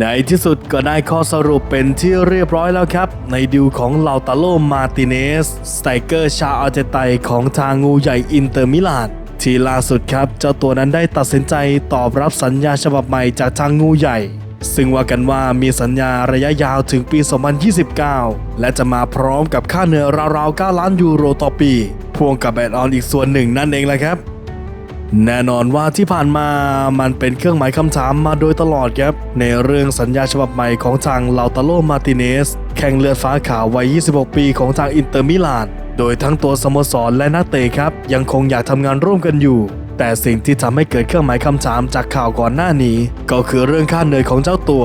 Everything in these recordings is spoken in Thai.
ในที่สุดก็ได้ข้อสรุปเป็นที่เรียบร้อยแล้วครับ ในดิวของลาตาโลมาติเนสสไตเกอร์ชาอาเจไตของทางงูใหญ่อินเตอร์มิลานที่ล่าสุดครับ เจ้าตัวนั้นได้ตัดสินใจตอบรับสัญญาฉบับใหม่จากทางงูใหญ่ ซึ่งว่ากันว่ามีสัญญาระยะยาวถึงปี 2029 และจะมาพร้อมกับค่าเหนือราวๆ 9 ล้านยูโรต่อปี พ่วงกับแอดออนอีกส่วนหนึ่งนั่นเองแหละครับ แน่นอนว่าที่ผ่านมามันเป็นเครื่องหมายคำถามมาโดยตลอดครับ ในเรื่องสัญญาฉบับใหม่ของทางลาตาโลมาติเนส แข่งเลือดฟ้าขาววัย 26 ปีของทางอินเตอร์มิลาน โดยทั้งตัวสโมสรและนักเตะครับ ยังคงอยากทำงานร่วมกันอยู่ แต่สิ่งที่ทำให้เกิดเครื่องหมายคำถามจากข่าวก่อนหน้านี้ ก็คือเรื่องค่าเหนื่อยของเจ้าตัว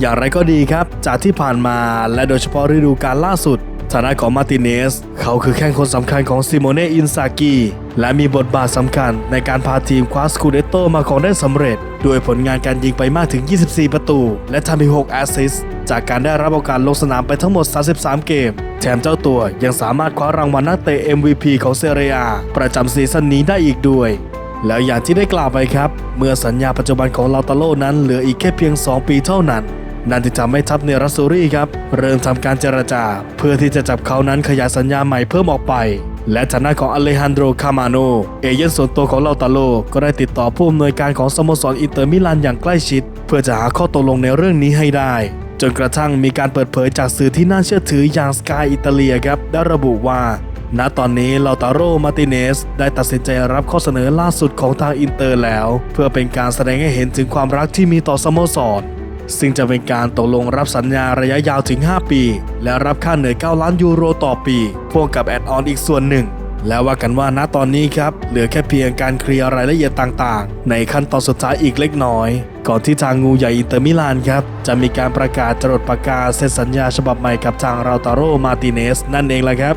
อย่างไรก็ดีครับ จากที่ผ่านมาและโดยเฉพาะฤดูกาลล่าสุด ฐานะของมาร์ติเนส เขาคือแข้งคนสำคัญของซิโมเน่อินซากิและมีบทบาทสำคัญในการพาทีมคว้าสกูเดโตมาของได้สำเร็จ ด้วยผลงานการยิงไปมากถึง 24 ประตู และทำไป6แอสซิสจากการได้รับโอกาสลงสนามไปทั้งหมด 33 เกม แถมเจ้าตัวยังสามารถคว้ารางวัลนักเตะ MVP ของเซเรียประจำซีซั่นนี้ได้อีกด้วยแล้วอย่างที่ได้กล่าวไปครับ เมื่อสัญญาปัจจุบันของลาตาโลนั้นเหลืออีกแค่เพียง 2 ปีเท่านั้น นั่นที่ทำให้ทัพเนรัสซูรี่ครับเริ่มทำการเจรจา เพื่อที่จะจับเขานั้นขยายสัญญาใหม่เพิ่มออกไป และฐานะของอเลฮันโดรคามาโน เอเย่นส่วนตัวของลาตาโล ก็ได้ติดต่อผู้อำนวยการของสโมสรอินเตอร์มิลานอย่างใกล้ชิด เพื่อจะหาข้อตกลงในเรื่องนี้ให้ได้ จนกระทั่งมีการเปิดเผยจากสื่อที่น่าเชื่อถืออย่างสกายอิตาเลียครับได้ระบุว่าณตอนนี้ลาตาโรมาติเนส ได้ตัดสินใจรับข้อเสนอล่าสุดของทางอินเตอร์แล้ว เพื่อเป็นการแสดงให้เห็นถึงความรักที่มีต่อสโมสร ซึ่งจะเป็นการตกลงรับสัญญาระยะยาวถึง 5 ปี และรับค่าเหนื่อย 9 ล้านยูโรต่อปีพ่วงกับแอดออนอีกส่วนหนึ่ง แล้วว่ากันว่าณตอนนี้ครับ เหลือแค่เพียงการเคลียร์รายละเอียดต่างๆ ในขั้นตอนสุดท้ายอีกเล็กน้อย ก่อนที่ทางงูใหญ่อินเตอร์มิลานครับ จะมีการประกาศจรดประกาศเซ็นสัญญาฉบับใหม่กับทางราตาโรมาติเนสนั่นเองแหละครับ